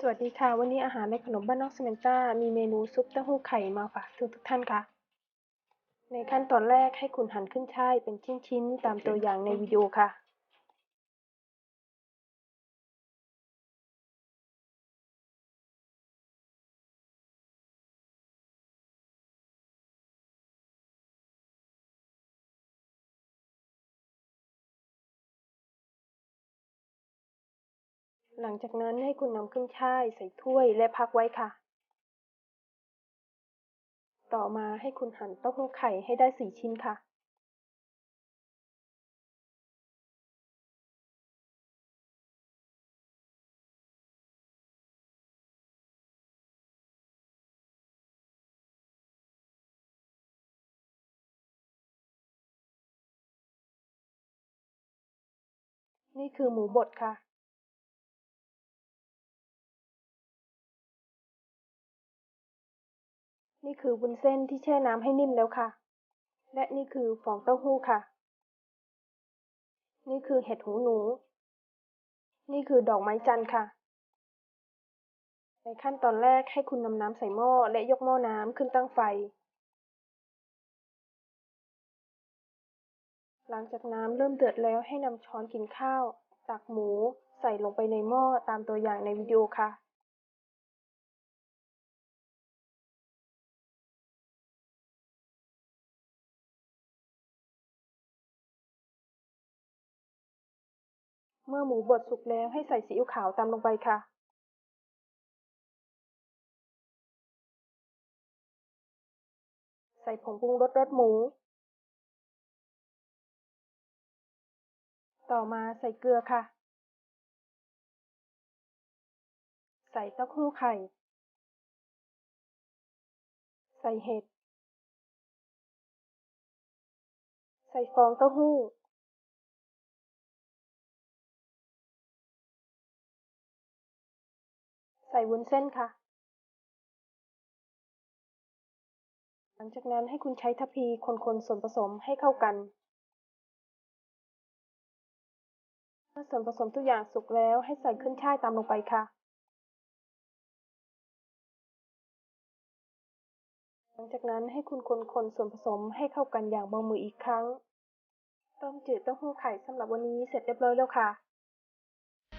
สวัสดีค่ะ วันนี้อาหารในขนมบ้านนอกสเมนต้า มีเมนูซุปเต้าหู้ไข่มาฝากทุกทุกท่านค่ะ ในขั้นตอนแรกให้คุณหั่นขึ้นช่ายเป็นชิ้นๆ ตามตัวอย่างในวิดีโอค่ะ หลังจากนั้นให้คุณนำขึ้นช่ายใส่ถ้วยและพักไว้ค่ะ ต่อมาให้คุณหั่นเต้าหู้ไข่ให้ได้สี่ชิ้นค่ะ นี่คือหมูบดค่ะ นี่คือวุ้นเส้นที่แช่น้ำให้นิ่มแล้วค่ะ และนี่คือฟองเต้าหู้ค่ะ นี่คือเห็ดหูหนู นี่คือดอกไม้จันทร์ค่ะ ในขั้นตอนแรกให้คุณนำน้ำใส่หม้อและยกหม้อน้ำขึ้นตั้งไฟ หลังจากน้ำเริ่มเดือดแล้วให้นำช้อนกินข้าวตักหมูใส่ลงไปในหม้อตามตัวอย่างในวิดีโอค่ะ เมื่อหมูบดสุกแล้วให้ใส่ซีอิ๊วขาวตามลงไปค่ะใส่ผงปรุงรสรสหมู ต่อมาใส่เกลือค่ะ ใส่เต้าหู้ไข่ ใส่เห็ด ใส่ฟองเต้าหู้ ส่วุ้นเส้นค่ะ หลังจากนั้นให้คุณใช้ทัพพีคนๆส่วนผสมให้เข้ากัน เมื่อส่วนผสมทุกอย่างสุกแล้วให้ใส่ขึ้นช่ายตามลงไปค่ะ หลังจากนั้นให้คุณคนๆส่วนผสมให้เข้ากันอย่างเบามืออีกครั้ง ต้มจืดเต้าหู้ไข่สำหรับวันนี้เสร็จเรียบร้อยแล้วค่ะ